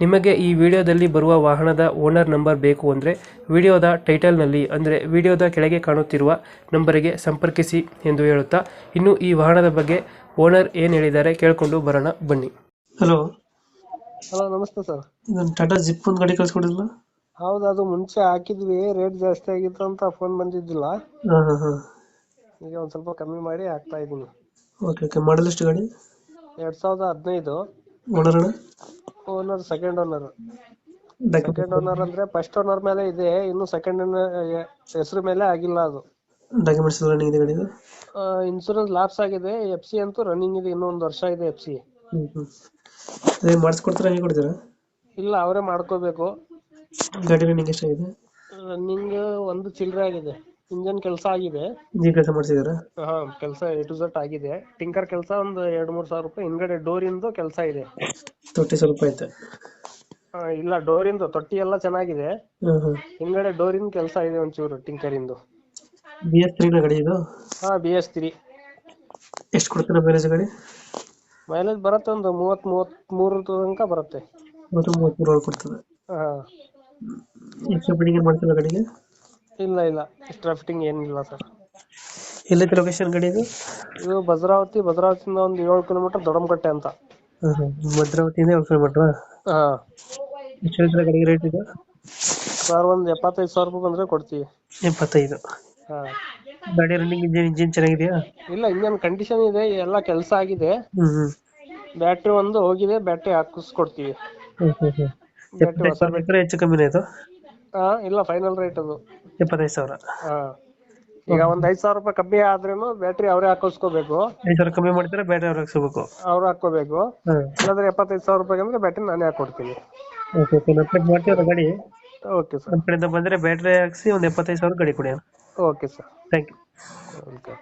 ನಿಮಗೆ ಈ ವಿಡಿಯೋದಲ್ಲಿ ಬರುವ ವಾಹನದ ಓನರ್ ನಂಬರ್ ಬೇಕು ಅಂದರೆ ವಿಡಿಯೋದ ಟೈಟಲ್ನಲ್ಲಿ ಅಂದರೆ ವಿಡಿಯೋದ ಕೆಳಗೆ ಕಾಣುತ್ತಿರುವ ನಂಬರಿಗೆ ಸಂಪರ್ಕಿಸಿ ಎಂದು ಹೇಳುತ್ತಾ ಇನ್ನು ಈ ವಾಹನದ ಬಗ್ಗೆ ಓನರ್ ಏನು ಹೇಳಿದ್ದಾರೆ ಕೇಳಿಕೊಂಡು ಬರೋಣ ಬನ್ನಿ. ಹಲೋ. ಹಲೋ ನಮಸ್ತೆ ಸರ್. ನಾನು ಟಾಟಾ ಜಿಪ್ ಒಂದು ಗಾಡಿ ಕಳಿಸ್ಕೊಡಿಲ್ಲ ಹೌದು ಅದು ಮುಂಚೆ ಹಾಕಿದ್ವಿ ರೇಟ್ ಜಾಸ್ತಿ ಆಗಿತ್ತು ಅಂತ ಫೋನ್ ಬಂದಿದ್ದಿಲ್ಲ. ಹಾಂ ಹಾಂ ಹಾಂ. ಈಗ ಒಂದು ಸ್ವಲ್ಪ ಕಮ್ಮಿ ಮಾಡಿ ಹಾಕ್ತಾ ಇದ್ದೀನಿ. Okay okay. ಮಾಡಲ್ ಎಷ್ಟು ಗಾಡಿ? ಎರಡು ಸಾವಿರದ ಹದಿನೈದು. Owner owner second owner second owner ಅಂದ್ರೆ ಫಸ್ಟ್ ಓನರ್ ಮೇಲೆ ಇದೆ ಇನ್ನು ಸೆಕೆಂಡ್ ಹೆಸರು ಮೇಲೆ ಆಗಿಲ್ಲ ಅದು. ಡಾಕ್ಯುಮೆಂಟ್ಸ್ ರನ್ನಿಂಗ್ ಇದೆ ಗಾಡಿದು ಇನ್ಸೂರೆನ್ಸ್ ಲಾಪ್ಸ್ ಆಗಿದೆ ಎಫ್ ಸಿ ಅಂತೂ ರನ್ನಿಂಗ್ ಇದೆ ಇನ್ನೂ ಒಂದು ವರ್ಷ ಇದೆ ಎಫ್ ಸಿ ಅದೇ ಮಾಡಿಸ್ಕೊಡ್ತೀರಾ ಹೇಗೆ ಕೊಡ್ತೀರಾ? ಇಲ್ಲ ಅವರೇ ಮಾಡ್ಕೋಬೇಕು. ಗಾಡಿ ರನ್ನಿಂಗ್ ಎಷ್ಟಾಗಿದೆ? ರನ್ನಿಂಗ್ ಒಂದು ಚಿಲ್ಲರೆ ಆಗಿದೆ. ಇಂಜನ್ ಕೆಲಸ ಆಗಿದೆ. ಕೆಲಸ ಮಾಡಿಸಿದಾರಾ? ಹಾ ಕೆಲಸ ಎ ಟು ಝಟ್ ಆಗಿದೆ. ಟಿಂಕರ್ ಕೆಲಸ ಒಂದು ಎರಡ್ ಮೂರ್ ಸಾವಿರ ರೂಪಾಯಿ ಹಿಂದ್ಗಡೆ ಡೋರಿಂದು ಕೆಲಸ ಇದೆ. ತೊಟ್ಟಿ ಸ್ವಲ್ಪ ಐತೆ. ಆ, ಇಲ್ಲ ಡೋರಿಂದು ತೊಟ್ಟಿ ಎಲ್ಲ ಚೆನ್ನಾಗಿದೆ. ಹಾಂ ಹಾಂ ಹಿಂದ್ಗಡೆ ಡೋರಿನ ಕೆಲಸ ಇದೆ ಒಂಚೂರು ಟಿಂಕರಿಂದು ಬಿ ಎಸ್ ತ್ರೀನ ಗಾಡಿ ಇದು? ಹಾ ಬಿ ಎಸ್ ತ್ರೀ ಎಷ್ಟು ಕೊಡ್ತಾರೆ ಮೈಲೇಜ್ ಗಡಿ? ಮೈಲೇಜ್ ಬರುತ್ತೆ ಒಂದು ಮೂವತ್ ಮೂವತ್ ಮೂರು ತನಕ ಬರುತ್ತೆ. ಮತ್ತು ಮೂವತ್ತ್ಮೂರು ಕೊಡ್ತದೆ. ಹಾ. ಎಷ್ಟು ಬಿಡಿಂಗ್ ಮಾಡ್ತಿಲ್ಲ ಗಾಡಿಗೆ? ಇಲ್ಲ ಇಲ್ಲ. ಎಕ್ಸ್ಟ್ರಾ ಫಿಟ್ಟಿಂಗ್ ಏನಿಲ್ಲ ಸರ್ ಎಲ್ಲೈತೆ ಲೊಕೇಶನ್ ಗಾಡಿ ಇದು? ಇದು ಭದ್ರಾವತಿ ಭದ್ರಾವತಿಯಿಂದ ಒಂದು ಏಳು ಕಿಲೋಮೀಟರ್ ದೊಡಮಕಟ್ಟೆ ಅಂತ. ಭದ್ರಾವತಿಯಿಂದ ಏಳು ಕಿಲೋಮೀಟರ್ ಹಾಂ. ಎಷ್ಟು ಹೇಳ್ತೀರಾ ಗಾಡಿಗೆ ರೇಟ್ ಇದು? ಸರ್ ಒಂದು ಎಪ್ಪತ್ತೈದು ಸಾವಿರ ರೂಪಾಯಿ ಬಂದ್ರೆ ಕೊಡ್ತೀವಿ. ಎಪ್ಪತ್ತೈದು. ಹಾ. ಗಾಡಿ ರನ್ನಿಂಗ್ ಇಂಜಿನ್ ಇಂಜಿನ್ ಚೆನ್ನಾಗಿದೆಯಾ? ಇಲ್ಲ ಇಂಜಿನ್ ಕಂಡೀಷನ್ ಇದೆ ಎಲ್ಲ ಕೆಲಸ ಆಗಿದೆ. ಹ್ಞೂ ಹ್ಞೂ ಬ್ಯಾಟ್ರಿ ಒಂದು ಹೋಗಿದೆ ಬ್ಯಾಟ್ರಿ ಹಾಕಿಸ್ಕೊಡ್ತೀವಿ. ಹ್ಞೂ ಹ್ಞೂ ಹ್ಞೂ ಬ್ಯಾಟ್ರಿ ಹೊಸ ಎಪ್ಪತ್ತೈದು ಸಾವಿರ ಹೆಚ್ಚು ಕಮ್ಮಿನೇ ಇದು? ಹಾಂ ಇಲ್ಲ ಫೈನಲ್ ರೇಟ್ ಅದು. ಎಪ್ಪತ್ತೈದು ಸಾವಿರ. ಹಾ. ಈಗ ಒಂದ್ ಐದ್ ಸಾವಿರ ರೂಪಾಯಿ ಕಮ್ಮಿ ಆದ್ರೂ ಬ್ಯಾಟ್ರಿ ಅವರೇ ಹಾಕಿಸ್ಕೋಬೇಕು ಐದು ಸಾವಿರ ಕಮ್ಮಿ ಮಾಡಿದ್ರೆ ಬ್ಯಾಟ್ರಿ ಅವ್ರಿಗೆ ಹಾಕ್ಸ್ಬೇಕು ಅವ್ರು ಹಾಕೋಬೇಕು ಹಾಂ. ಇಲ್ಲಾಂದ್ರೆ ಎಪ್ಪತ್ತೈದು ಸಾವಿರ ರೂಪಾಯಿ ಅಂದ್ರೆ ಬ್ಯಾಟ್ರಿ ನಾನೇ ಹಾಕೊಡ್ತೀನಿ. Okay okay. ನಾವು ಗಾಡಿ. Okay sir. ನಮ್ಮ ಕಡೆಯಿಂದ ಬಂದರೆ ಬ್ಯಾಟ್ರಿ ಹಾಕ್ಸಿ ಒಂದು ಎಪ್ಪತ್ತೈದು ಸಾವಿರ ಗಾಡಿ ಕೊಡಿ okay sir. Thank you okay.